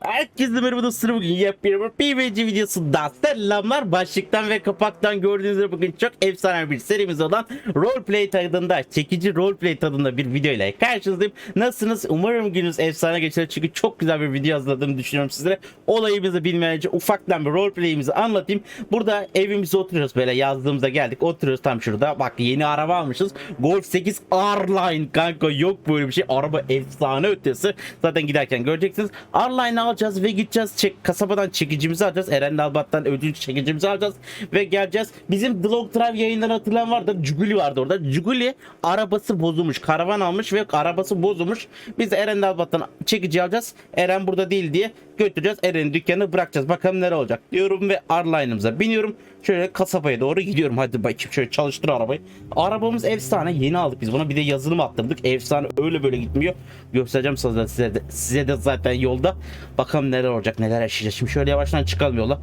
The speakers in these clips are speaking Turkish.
Herkese merhaba dostlarım. Bugün yepyeni bir PvC videosunda selamlar. Başlıktan ve kapaktan gördüğünüz gibi bugün çok efsane bir serimiz olan Roleplay tadında çekici roleplay tadında bir video ile karşınızdayım. Nasılsınız? Umarım gününüz efsane geçer. Çünkü çok güzel bir video hazırladığımı düşünüyorum sizlere. Olayımızı bilmeden önce ufaktan bir roleplay'imizi anlatayım. Burada evimizde oturuyoruz böyle. Yazdığımızda geldik. Oturuyoruz tam şurada. Bak yeni araba almışız. Golf 8 R-Line kanka. Yok böyle bir şey. Araba efsane ötesi. Zaten giderken göreceksiniz. R-Line'ı alacağız ve gideceğiz. Çek, kasabadan çekicimizi alacağız. Eren Dalbat'tan ödünç çekicimizi alacağız ve geleceğiz. Bizim The Long Drive yayından hatırlayan vardır. Cuguli vardı orada. Cuguli arabası bozulmuş. Karavan almış ve arabası bozulmuş. Biz Eren Dalbat'tan çekici alacağız. Eren burada değil diye götüreceğiz Eren'in dükkanını bırakacağız. Bakalım nere olacak diyorum ve R-Line'ımıza biniyorum. Şöyle kasabaya doğru gidiyorum. Hadi bakayım şöyle çalıştır arabayı. Arabamız efsane yeni aldık biz buna bir de yazılım attırdık. Efsane öyle böyle gitmiyor. Göstereceğim size, size de, size de zaten yolda. Bakalım neler olacak neler yaşayacağız. Şimdi şöyle yavaştan çıkalım yola.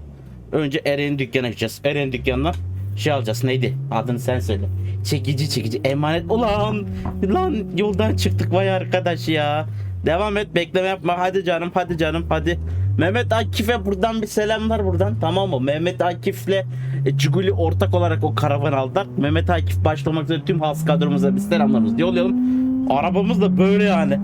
Önce Eren'in dükkanına gideceğiz. Eren'in dükkanına şey alacağız. Neydi? Adını sen söyle. Çekici çekici. Emanet. Ulan! Lan yoldan çıktık vay arkadaş ya devam et bekleme yapma hadi canım hadi canım hadi Mehmet Akif'e buradan bir selamlar buradan tamam mı? Mehmet Akif'le e, Ciguli ortak olarak o karavan aldılar. Mehmet Akif başlamak üzere tüm has kadromuza bir selamlarımızı yollayalım. Arabamız da böyle yani.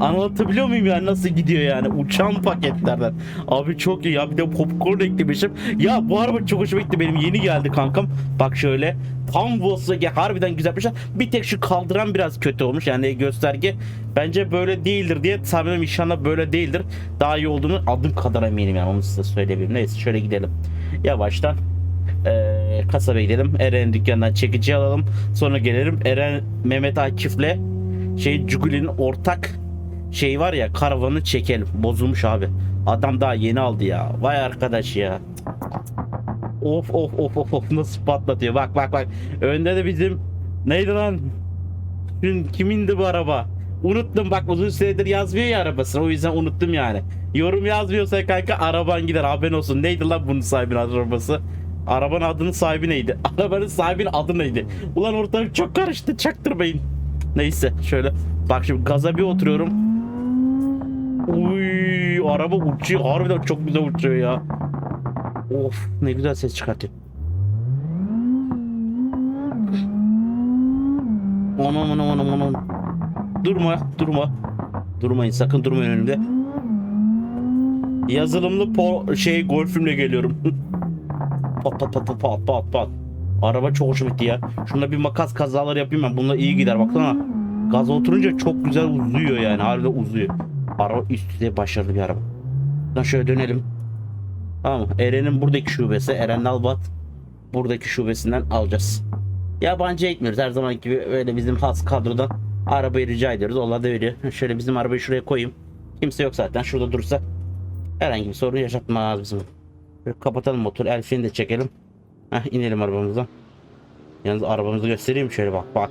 Anlatabiliyor muyum yani nasıl gidiyor yani uçan paketlerden. Abi çok iyi ya bir de popcorn eklemişim. Ya bu araba çok hoşuma gitti benim yeni geldi kankam. Bak şöyle tam Volkswagen harbiden güzel bir tek şu kaldıran biraz kötü olmuş yani gösterge. Bence böyle değildir diye tahmin ediyorum inşallah böyle değildir. Daha iyi olduğunu adım kadar eminim yani onu size söyleyebilirim. Neyse şöyle gidelim. Yavaştan eee kasabaya gidelim. Eren'in dükkanından çekici alalım. Sonra gelirim Eren Mehmet Akif'le şey Cuguli'nin ortak şey var ya karavanı çekelim. Bozulmuş abi. Adam daha yeni aldı ya. Vay arkadaş ya. Of of of of of nasıl patlatıyor. Bak bak bak. Önde de bizim neydi lan? Dün kimindi bu araba? Unuttum bak uzun süredir yazmıyor ya arabasını o yüzden unuttum yani. Yorum yazmıyorsa kanka araban gider haberin olsun. Neydi lan bunun sahibinin arabası? Arabanın adının sahibi neydi? Arabanın sahibinin adı neydi? Ulan ortalık çok karıştı çaktırmayın. Neyse şöyle bak şimdi gaza bir oturuyorum. Uy araba uçuyor harbiden çok güzel uçuyor ya. Of ne güzel ses çıkartıyor. Anam anam anam anam. Durma durma. Durmayın sakın durmayın önümde. Yazılımlı po şey golfümle geliyorum. pat pat pat pat pat pat. Araba çok hoşuma gitti ya. Şunda bir makas kazaları yapayım ben. Bununla iyi gider baksana. Gaza oturunca çok güzel uzuyor yani. Harbiden uzuyor. Araba üst düzey başarılı bir araba. Buradan şöyle dönelim. Tamam? Eren'in buradaki şubesi. Eren Albat. Buradaki şubesinden alacağız. Yabancı etmiyoruz. Her zaman gibi öyle bizim has kadrodan arabayı rica ediyoruz. Allah da veriyor. Şöyle bizim arabayı şuraya koyayım. Kimse yok zaten. Şurada dursa herhangi bir sorun yaşatmaz bizim. Böyle kapatalım motor. Elfini de çekelim. Heh, inelim arabamızdan. Yalnız arabamızı göstereyim şöyle bak bak.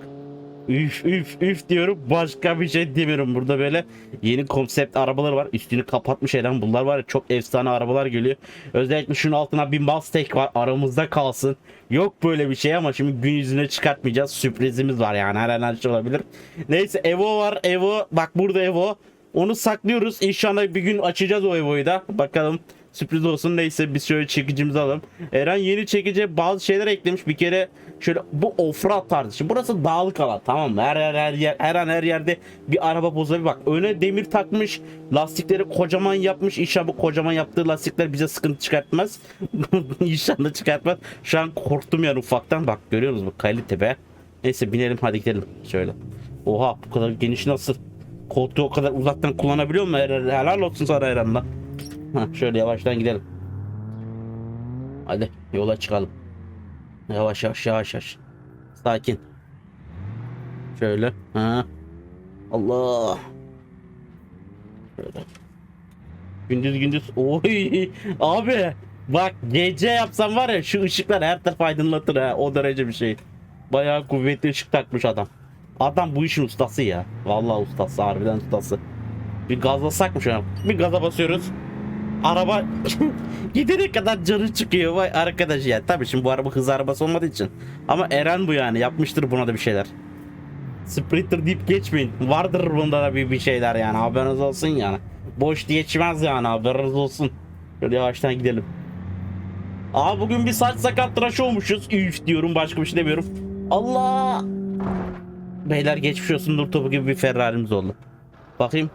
Üf üf üf diyorum başka bir şey demiyorum. Burada böyle yeni konsept arabalar var. Üstünü kapatmış eden bunlar var ya çok efsane arabalar geliyor. Özellikle şunun altına bir Mustang var aramızda kalsın. Yok böyle bir şey ama şimdi gün yüzüne çıkartmayacağız. Sürprizimiz var yani her an şey olabilir. Neyse Evo var Evo bak burada Evo. Onu saklıyoruz. İnşallah bir gün açacağız o Evo'yu da. Bakalım sürpriz olsun. Neyse biz şöyle çekicimizi alalım. Eren yeni çekici bazı şeyler eklemiş. Bir kere şöyle bu offroad tarzı. Şimdi burası dağlık alan tamam mı? Her, her, her, yer, her an her yerde bir araba bozabilir. Bak öne demir takmış. Lastikleri kocaman yapmış. İnşallah bu kocaman yaptığı lastikler bize sıkıntı çıkartmaz. İnşallah çıkartmaz. Şu an korktum yani ufaktan. Bak görüyorsunuz bu kalite be. Neyse binelim hadi gidelim. Şöyle. Oha bu kadar geniş nasıl? Koltuğu o kadar uzaktan kullanabiliyor mu? Helal, olsun sana Eren şöyle yavaştan gidelim. Hadi yola çıkalım. Yavaş yavaş yavaş yavaş. Sakin. Şöyle. Ha. Allah. Şöyle. Gündüz gündüz. Oy. Abi. Bak gece yapsam var ya şu ışıklar her tarafı aydınlatır ha. O derece bir şey. Bayağı kuvvetli ışık takmış adam. Adam bu işin ustası ya. Vallahi ustası harbiden ustası. Bir gazlasak mı şu an? Bir gaza basıyoruz. Araba gidene kadar canı çıkıyor vay arkadaş ya. Tabii şimdi bu araba hız arabası olmadığı için. Ama Eren bu yani yapmıştır buna da bir şeyler. Sprinter deyip geçmeyin. Vardır bunda da bir, bir şeyler yani haberiniz olsun yani. boş geçmez yani haberiniz olsun. Şöyle yavaştan gidelim. Aa bugün bir saç sakat tıraş olmuşuz. Üf diyorum başka bir şey demiyorum. Allah. Beyler geçmiş olsun nur topu gibi bir Ferrari'miz oldu. Bakayım.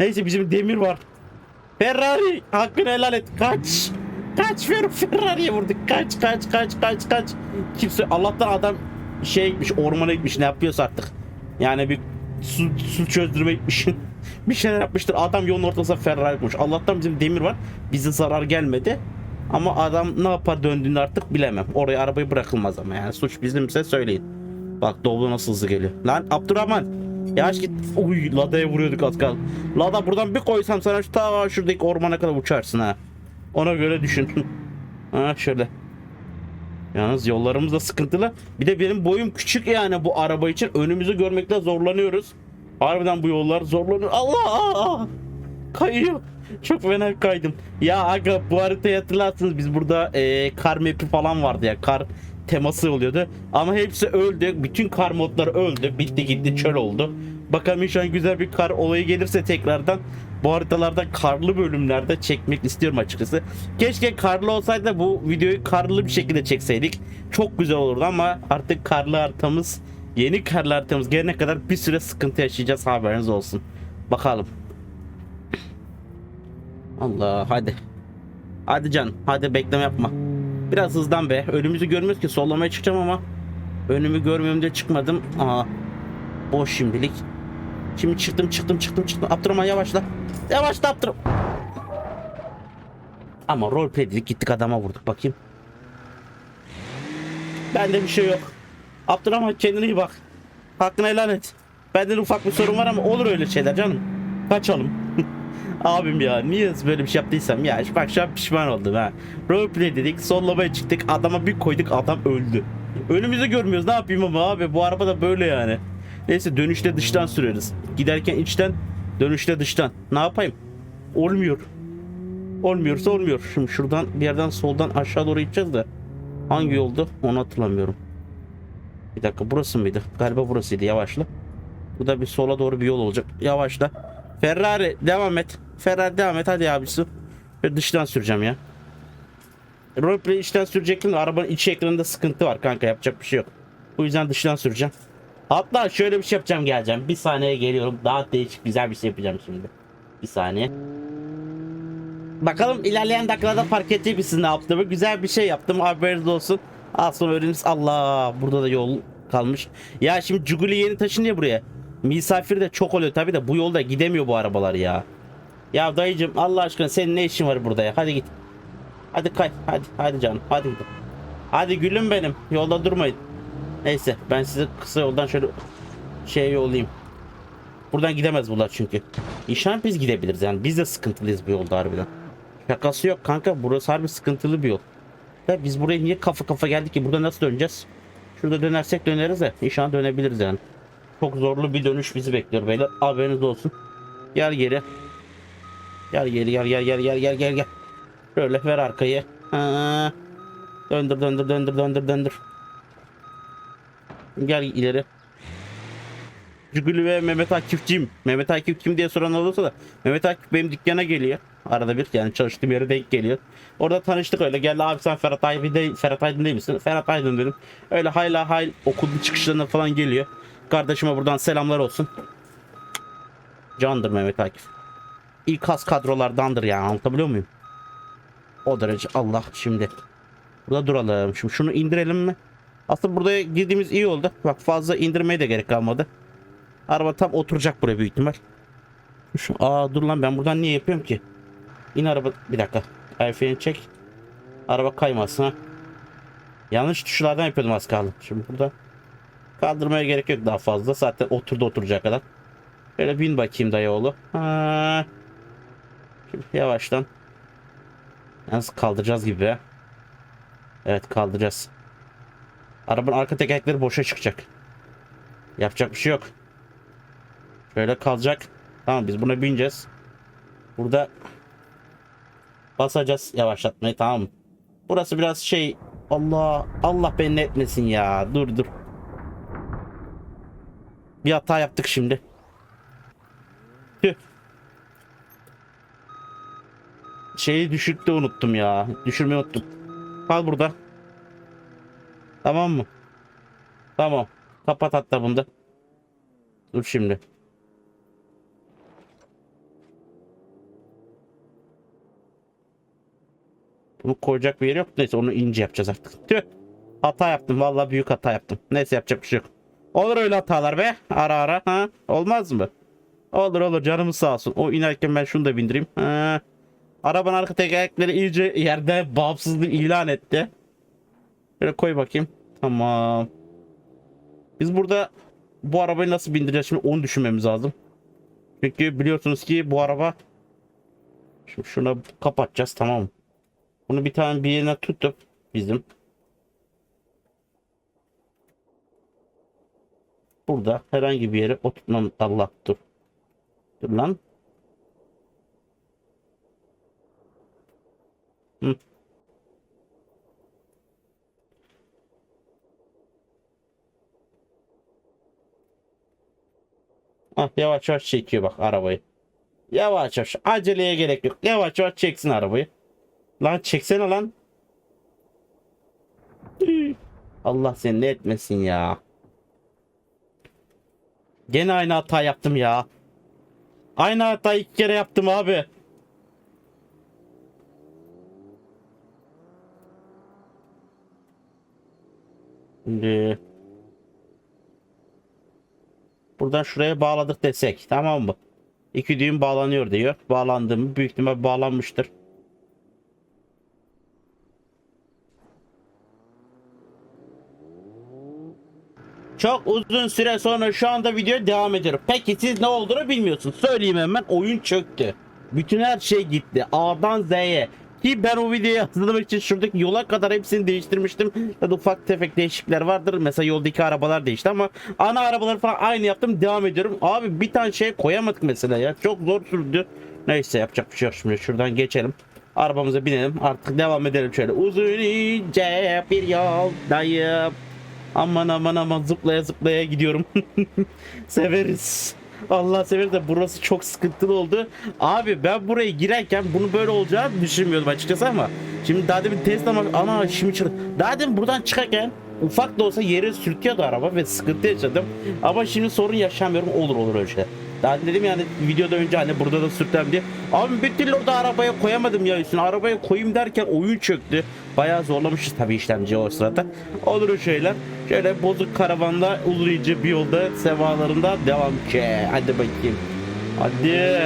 Neyse bizim demir var. Ferrari hakkını helal et. Kaç. Kaç Fer Ferrari'ye vurduk. Kaç kaç kaç kaç kaç. Kimse Allah'tan adam şey gitmiş ormana gitmiş ne yapıyorsa artık. Yani bir su, su çözdürme gitmiş. bir şeyler yapmıştır. Adam yolun ortasına Ferrari koymuş. Allah'tan bizim demir var. Bize zarar gelmedi. Ama adam ne yapar döndüğünü artık bilemem. Oraya arabayı bırakılmaz ama yani suç bizimse söyleyin. Bak Doblo nasıl hızlı geliyor. Lan Abdurrahman. Yavaş git. Uy Lada'ya vuruyorduk az kaldı. Lada buradan bir koysam sana şu ta şuradaki ormana kadar uçarsın ha. Ona göre düşün. ha şöyle. Yalnız yollarımız da sıkıntılı. Bir de benim boyum küçük yani bu araba için. Önümüzü görmekte zorlanıyoruz. Harbiden bu yollar zorlanıyor. Allah! Kayıyor. Çok fena kaydım. Ya aga bu haritayı hatırlarsınız biz burada e, kar map'i falan vardı ya. Kar teması oluyordu. Ama hepsi öldü. Bütün kar modları öldü. Bitti gitti çöl oldu. Bakalım inşallah güzel bir kar olayı gelirse tekrardan bu haritalarda karlı bölümlerde çekmek istiyorum açıkçası. Keşke karlı olsaydı bu videoyu karlı bir şekilde çekseydik. Çok güzel olurdu ama artık karlı haritamız yeni karlı haritamız gelene kadar bir süre sıkıntı yaşayacağız haberiniz olsun. Bakalım. Allah hadi. Hadi can hadi bekleme yapma. Biraz hızdan be. Önümüzü görmüyoruz ki sollamaya çıkacağım ama önümü görmüyorum diye çıkmadım. Aa. Boş şimdilik. Şimdi çıktım çıktım çıktım çıktım. Abdurrahman yavaşla. Yavaşla Abdurrahman. Ama roleplay dedik gittik adama vurduk bakayım. Bende bir şey yok. Abdurrahman kendine iyi bak. Hakkını helal et. Bende de ufak bir sorun var ama olur öyle şeyler canım. Kaçalım. Abim ya niye böyle bir şey yaptıysam ya bak şu an pişman oldum ha. Roleplay dedik sollamaya çıktık adama bir koyduk adam öldü. Önümüzü görmüyoruz ne yapayım ama abi bu araba da böyle yani. Neyse dönüşte dıştan süreriz. Giderken içten dönüşte dıştan. Ne yapayım? Olmuyor. Olmuyorsa olmuyor. Şimdi şuradan bir yerden soldan aşağı doğru gideceğiz de. Hangi yoldu onu hatırlamıyorum. Bir dakika burası mıydı? Galiba burasıydı yavaşla. Burada bir sola doğru bir yol olacak. Yavaşla. Ferrari devam et. Ferrari devam et hadi abisi. Ve dıştan süreceğim ya. Roleplay içten sürecektim de arabanın iç ekranında sıkıntı var kanka yapacak bir şey yok. Bu yüzden dıştan süreceğim. Hatta şöyle bir şey yapacağım geleceğim. Bir saniye geliyorum. Daha değişik güzel bir şey yapacağım şimdi. Bir saniye. Bakalım ilerleyen dakikalarda fark edecek misin ne yaptığımı. Güzel bir şey yaptım haberiniz olsun. Az sonra öğreniriz. Allah burada da yol kalmış. Ya şimdi Cuguli yeni taşınıyor buraya. Misafir de çok oluyor tabi de bu yolda gidemiyor bu arabalar ya. Ya dayıcım Allah aşkına senin ne işin var burada ya? Hadi git. Hadi kay. Hadi hadi canım. Hadi gidin. Hadi gülüm benim. Yolda durmayın. Neyse ben size kısa yoldan şöyle şey yollayayım. Buradan gidemez bunlar çünkü. İnşallah biz gidebiliriz yani. Biz de sıkıntılıyız bu yolda harbiden. Şakası yok kanka. Burası harbi sıkıntılı bir yol. Ya biz buraya niye kafa kafa geldik ki? Burada nasıl döneceğiz? Şurada dönersek döneriz de. İnşallah dönebiliriz yani. Çok zorlu bir dönüş bizi bekliyor beyler. Haberiniz olsun. Gel geri. Gel geri gel gel gel gel gel gel gel. Şöyle ver arkayı. Ha. Döndür döndür döndür döndür döndür. Gel ileri. Cügülü ve Mehmet Akif kim? Mehmet Akif kim diye soran olursa da Mehmet Akif benim dükkana geliyor. Arada bir yani çalıştığım yere denk geliyor. Orada tanıştık öyle. Geldi abi sen Ferhat Aydın değil, Ferhat Aydın değil misin? Ferhat Aydın dedim. Öyle hayla hayl okulun çıkışlarına falan geliyor. Kardeşime buradan selamlar olsun. Candır Mehmet Akif. İlk has kadrolardandır yani anlatabiliyor muyum? O derece Allah şimdi. Burada duralım. Şimdi şunu indirelim mi? Aslında buraya girdiğimiz iyi oldu. Bak fazla indirmeye de gerek kalmadı. Araba tam oturacak buraya büyük ihtimal. Şu, aa dur lan ben buradan niye yapıyorum ki? İn araba bir dakika. El çek. Araba kaymasın ha. Yanlış tuşlardan yapıyordum az kaldı. Şimdi burada kaldırmaya gerek yok daha fazla. Zaten oturdu oturacak kadar. Böyle bin bakayım dayı oğlu. Ha. Yavaştan. Yalnız kaldıracağız gibi. Evet kaldıracağız. Arabanın arka tekerlekleri boşa çıkacak. Yapacak bir şey yok. Şöyle kalacak. Tamam biz buna bineceğiz. Burada basacağız yavaşlatmayı tamam mı? Burası biraz şey Allah Allah beni etmesin ya. Dur dur. Bir hata yaptık şimdi. Tüh. Şeyi düşürtte unuttum ya. Düşürmeyi unuttum. Kal burada. Tamam mı? Tamam. Kapat hatta bunda. Dur şimdi. Bunu koyacak bir yer yok. Neyse onu ince yapacağız artık. Tüh. Hata yaptım. Vallahi büyük hata yaptım. Neyse yapacak bir şey yok. Olur öyle hatalar be. Ara ara. Ha? Olmaz mı? Olur olur canımız sağ olsun. O inerken ben şunu da bindireyim. Ha. Arabanın arka tekerlekleri iyice yerde bağımsızlığı ilan etti. Şöyle koy bakayım. Tamam. Biz burada bu arabayı nasıl bindireceğiz şimdi onu düşünmemiz lazım. Çünkü biliyorsunuz ki bu araba şimdi şuna kapatacağız tamam? Bunu bir tane bir yerine tutup bizim burada herhangi bir yere oturtmam Allah dur. Dur lan. Hı. Ah yavaş yavaş çekiyor bak arabayı. Yavaş yavaş. Aceleye gerek yok. Yavaş yavaş çeksin arabayı. Lan çeksene lan. Allah seni ne etmesin ya. Gene aynı hata yaptım ya. Aynı hatayı iki kere yaptım abi. Şimdi buradan şuraya bağladık desek tamam mı? İki düğüm bağlanıyor diyor. Bağlandı mı? Büyük ihtimal bağlanmıştır. Çok uzun süre sonra şu anda video devam ediyorum. Peki siz ne olduğunu bilmiyorsunuz. Söyleyeyim hemen oyun çöktü. Bütün her şey gitti. A'dan Z'ye. Ki ben o videoyu hazırlamak için şuradaki yola kadar hepsini değiştirmiştim. Ya da ufak tefek değişiklikler vardır. Mesela yoldaki arabalar değişti ama ana arabaları falan aynı yaptım. Devam ediyorum. Abi bir tane şey koyamadık mesela ya. Çok zor sürdü. Neyse yapacak bir şey yok şimdi. Şuradan geçelim. Arabamıza binelim. Artık devam edelim şöyle. Uzun ince bir yoldayım. Aman aman aman zıplaya zıplaya gidiyorum. Severiz. Allah sever de burası çok sıkıntılı oldu. Abi ben buraya girerken bunu böyle olacağını düşünmüyordum açıkçası ama şimdi daha demin test ama ana şimdi çık. Daha demin buradan çıkarken ufak da olsa yere sürtüyordu araba ve sıkıntı yaşadım. Ama şimdi sorun yaşamıyorum. Olur olur öyle şeyler. Daha dedim yani videoda önce hani burada da sürtem diye. Abi bir türlü orada arabaya koyamadım ya üstüne. Arabaya koyayım derken oyun çöktü. Bayağı zorlamışız tabii işlemci o sırada. Olur o şeyler. Şöyle bozuk karavanda uzayıcı bir yolda sevalarında devam ki. Hadi bakayım. Hadi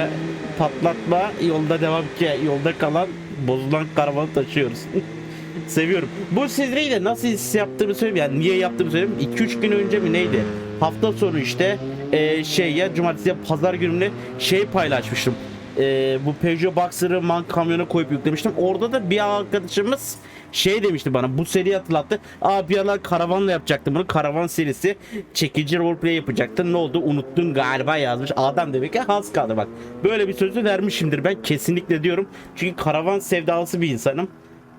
patlatma yolda devam ki. Yolda kalan bozulan karavanı taşıyoruz. Seviyorum. Bu seriyi de nasıl his yaptığımı söyleyeyim. Yani niye yaptığımı söyleyeyim. 2-3 gün önce mi neydi? Hafta sonu işte e, şey ya cumartesi ya pazar gününe şey paylaşmıştım. E, bu Peugeot Boxer'ı man kamyona koyup yüklemiştim. Orada da bir arkadaşımız şey demişti bana bu seriyi hatırlattı. Aa bir aralar karavanla yapacaktım bunu. Karavan serisi çekici roleplay yapacaktın. Ne oldu? Unuttun galiba yazmış. Adam demek ki has kaldı bak. Böyle bir sözü vermişimdir ben kesinlikle diyorum. Çünkü karavan sevdalısı bir insanım.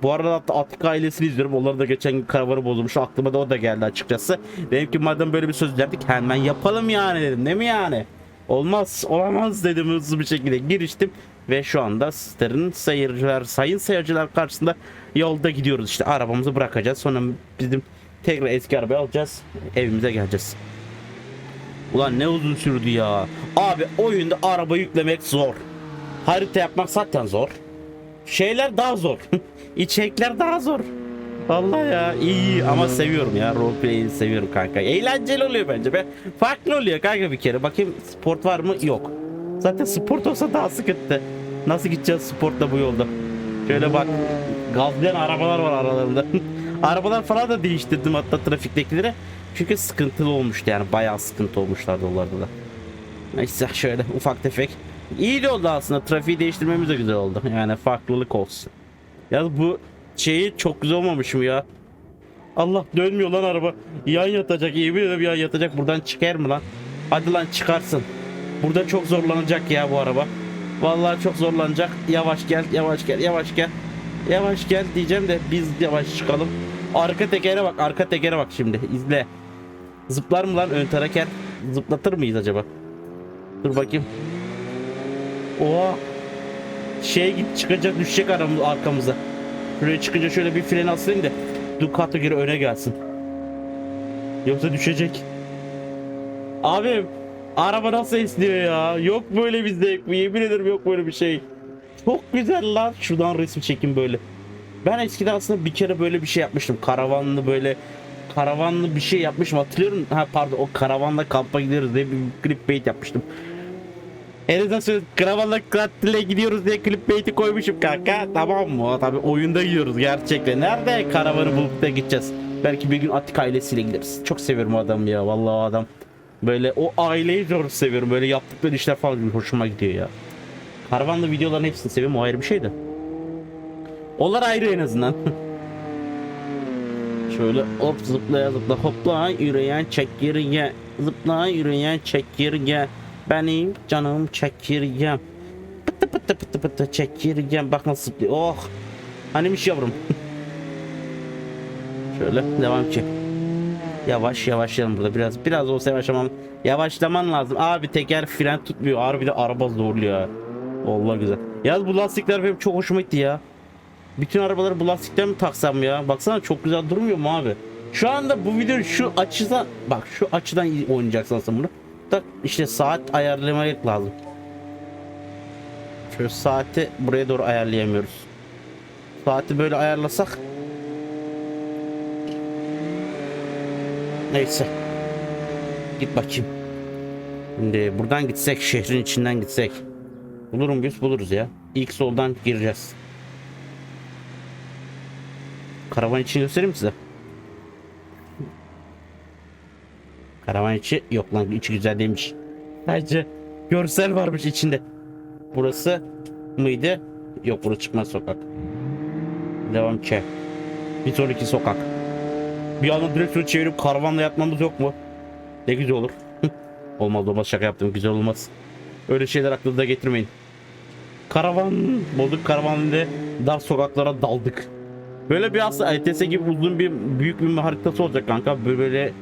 Bu arada Atik ailesini izliyorum. Onlar da geçen gün karavanı bozulmuş. Aklıma da o da geldi açıkçası. Dedim ki madem böyle bir söz verdik hemen yapalım yani dedim. Değil mi yani? Olmaz, olamaz dedim hızlı bir şekilde giriştim. Ve şu anda sizlerin seyirciler, sayın seyirciler karşısında yolda gidiyoruz işte. Arabamızı bırakacağız. Sonra bizim tekrar eski arabayı alacağız. Evimize geleceğiz. Ulan ne uzun sürdü ya. Abi oyunda araba yüklemek zor. Harita yapmak zaten zor. Şeyler daha zor. İçerikler daha zor. Vallahi ya iyi ama seviyorum ya roleplay'i seviyorum kanka. Eğlenceli oluyor bence be. Farklı oluyor kanka bir kere. Bakayım sport var mı? Yok. Zaten sport olsa daha sıkıntı. Nasıl gideceğiz sportla bu yolda? Şöyle bak. Gazlayan arabalar var aralarında. Arabalar falan da değiştirdim hatta trafiktekileri. Çünkü sıkıntılı olmuştu yani. Bayağı sıkıntı olmuşlardı onlarda da. Neyse şöyle ufak tefek. İyi de oldu aslında. Trafiği değiştirmemiz de güzel oldu. Yani farklılık olsun. Ya bu şeyi çok güzel olmamış mı ya? Allah dönmüyor lan araba. Yan yatacak. iyi bir yan yatacak. Buradan çıkar mı lan? Hadi lan çıkarsın. Burada çok zorlanacak ya bu araba. Vallahi çok zorlanacak. Yavaş gel, yavaş gel, yavaş gel. Yavaş gel diyeceğim de biz yavaş çıkalım. Arka tekere bak, arka tekere bak şimdi. izle. Zıplar mı lan ön teker? Zıplatır mıyız acaba? Dur bakayım. Oha. şeye git çıkacak düşecek aramız arkamıza. Şuraya çıkınca şöyle bir fren asayım da Ducato geri öne gelsin. Yoksa düşecek. Abi araba nasıl esniyor ya? Yok böyle bir zevk mi? Yemin ederim yok böyle bir şey. Çok güzel lan. Şuradan resim çekin böyle. Ben eskiden aslında bir kere böyle bir şey yapmıştım. Karavanlı böyle karavanlı bir şey yapmışım hatırlıyorum. Ha pardon o karavanla kampa gidiyoruz diye bir clickbait yapmıştım. En azından söyle karavanla tatile gidiyoruz diye clickbait'i koymuşum kanka. Tamam mı? Tabi oyunda gidiyoruz gerçekten. Nerede karavanı bulup da gideceğiz? Belki bir gün Atik ailesiyle gideriz. Çok seviyorum adamı ya. Vallahi o adam. Böyle o aileyi zor seviyorum. Böyle yaptıkları işler falan hoşuma gidiyor ya. Karavanlı videoların hepsini seviyorum. O ayrı bir şey de. Onlar ayrı en azından. Şöyle hop zıplaya zıpla hopla yürüyen çekirge zıpla yürüyen çekirge benim canım çekirgem. Pıtı pıtı pıtı pıtı çekirgem. Bak nasıl zıplıyor. Oh. Hanimiş yavrum? Şöyle devam ki. Yavaş yavaşlayalım burada. Biraz biraz olsa yavaşlamam. Yavaşlaman lazım. Abi teker fren tutmuyor. Bir de araba zorluyor. Vallahi güzel. Yalnız bu lastikler benim çok hoşuma gitti ya. Bütün arabaları bu lastikten mi taksam ya? Baksana çok güzel durmuyor mu abi? Şu anda bu video şu açıdan bak şu açıdan oynayacaksın sen bunu. Da işte saat ayarlamak lazım. Şöyle saati buraya doğru ayarlayamıyoruz. Saati böyle ayarlasak. Neyse. Git bakayım. Şimdi buradan gitsek şehrin içinden gitsek. Bulurum muyuz? Buluruz ya. İlk soldan gireceğiz. Karavan içi göstereyim size. Karavan içi yok lan içi güzel değilmiş. Sadece görsel varmış içinde. Burası mıydı? Yok burası çıkmaz sokak. Devam ki. Bir sonraki sokak. Bir anda direksiyonu çevirip karavanla yatmamız yok mu? Ne güzel olur. olmaz olmaz şaka yaptım güzel olmaz. Öyle şeyler aklınıza getirmeyin. Karavan bulduk karavanla dar sokaklara daldık. Böyle bir aslında ETS gibi uzun bir büyük bir haritası olacak kanka. Böyle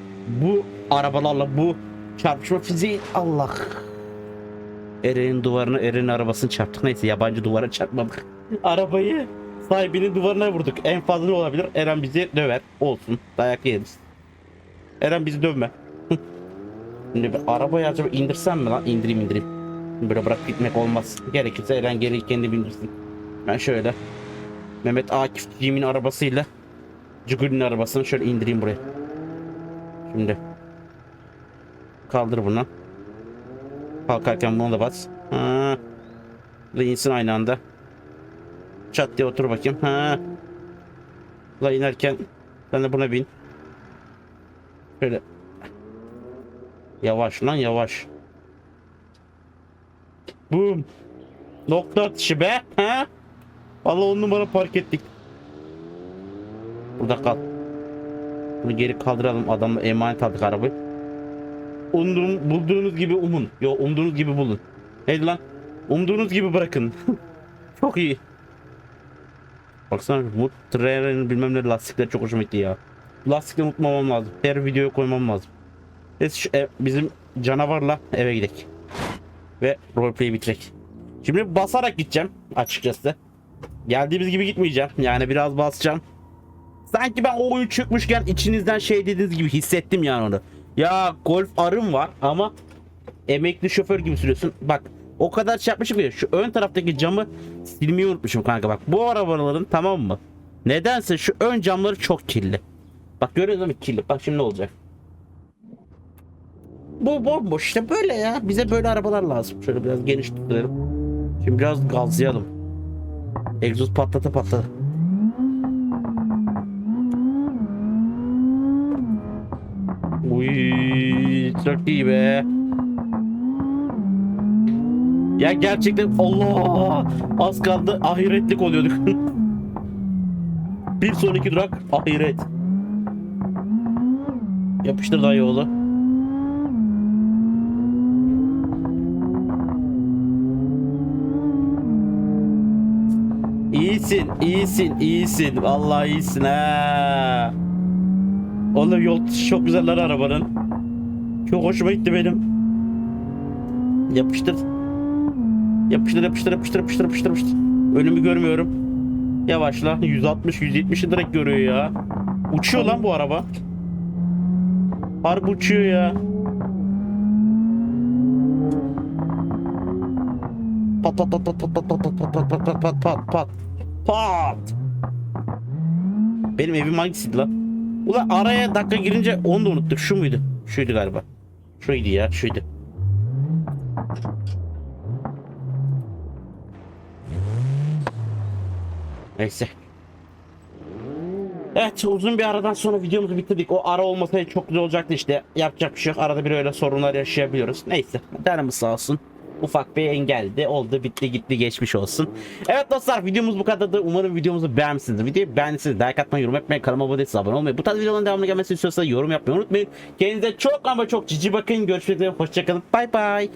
bu arabalarla bu çarpışma fiziği Allah. Eren'in duvarını Eren'in arabasını çarptık. Neyse yabancı duvara çarpmadık. Arabayı sahibinin duvarına vurduk. En fazla ne olabilir? Eren bizi döver. Olsun. Dayak yeriz. Eren bizi dövme. Şimdi bir arabayı acaba indirsem mi lan? İndireyim indireyim. Böyle bırak gitmek olmaz. Gerekirse Eren geri kendi bindirsin. Ben şöyle Mehmet Akif Cim'in arabasıyla Cugul'ün arabasını şöyle indireyim buraya. Şimdi kaldır bunu. Kalkarken bunu da bas. Ha. İnsin aynı anda. Çat diye otur bakayım. Ha. La inerken sen de buna bin. Şöyle. Yavaş lan yavaş. Boom. Nokta atışı be. Ha? Vallahi on numara park ettik. Burada kal. Bunu geri kaldıralım. Adamla emanet aldık arabayı. Umduğun, bulduğunuz gibi umun. Yo umduğunuz gibi bulun. Neydi lan? Umduğunuz gibi bırakın. çok iyi. Baksana bu trenin bilmem ne lastikler çok hoşuma gitti ya. Lastikleri unutmamam lazım. Her videoya koymam lazım. Neyse şu ev- bizim canavarla eve gidelim. Ve roleplay'i bitirek. Şimdi basarak gideceğim açıkçası. Geldiğimiz gibi gitmeyeceğim. Yani biraz basacağım. Sanki ben o oyun çıkmışken içinizden şey dediğiniz gibi hissettim yani onu. Ya golf arım var ama emekli şoför gibi sürüyorsun. Bak o kadar şey yapmışım ki şu ön taraftaki camı silmeyi unutmuşum kanka bak. Bu arabaların tamam mı? Nedense şu ön camları çok kirli. Bak görüyorsun değil mi kirli? Bak şimdi ne olacak? Bu bomboş işte böyle ya. Bize böyle arabalar lazım. Şöyle biraz geniş tutturalım. Şimdi biraz gazlayalım. Egzoz patlata patlata. Çok iyi be. Ya gerçekten Allah az kaldı ahiretlik oluyorduk. Bir sonraki durak ahiret. Yapıştır dayı oğlu. İyisin, iyisin, iyisin. Vallahi iyisin ha. Oğlum yol çok güzeller arabanın. Çok hoşuma gitti benim. Yapıştır. Yapıştır, yapıştır, yapıştır, yapıştır, yapıştır, yapıştır. Önümü görmüyorum. Yavaşla. 160 170'i direkt görüyor ya. Uçuyor lan bu araba. Harbi uçuyor ya. Pat pat pat pat pat pat pat pat pat pat pat pat pat pat pat. Benim evim hangisiydi lan? Ulan araya dakika girince onu da unuttuk. Şu muydu? Şuydu galiba. Şuydu ya, şuydu. Neyse. Evet uzun bir aradan sonra videomuzu bitirdik. O ara olmasaydı çok güzel olacaktı işte. Yapacak bir şey yok. Arada bir öyle sorunlar yaşayabiliyoruz. Neyse. Canımız sağ olsun. Ufak bir engeldi. Oldu bitti gitti geçmiş olsun. Evet dostlar videomuz bu kadardı. Umarım videomuzu beğenmişsinizdir. Videoyu beğendiyseniz like atmayı, yorum yapmayı, kanalıma abone değilseniz abone olmayı. Bu tarz videoların devamlı gelmesini istiyorsanız yorum yapmayı unutmayın. Kendinize çok ama çok cici bakın. Görüşmek üzere. Hoşçakalın. Bay bay.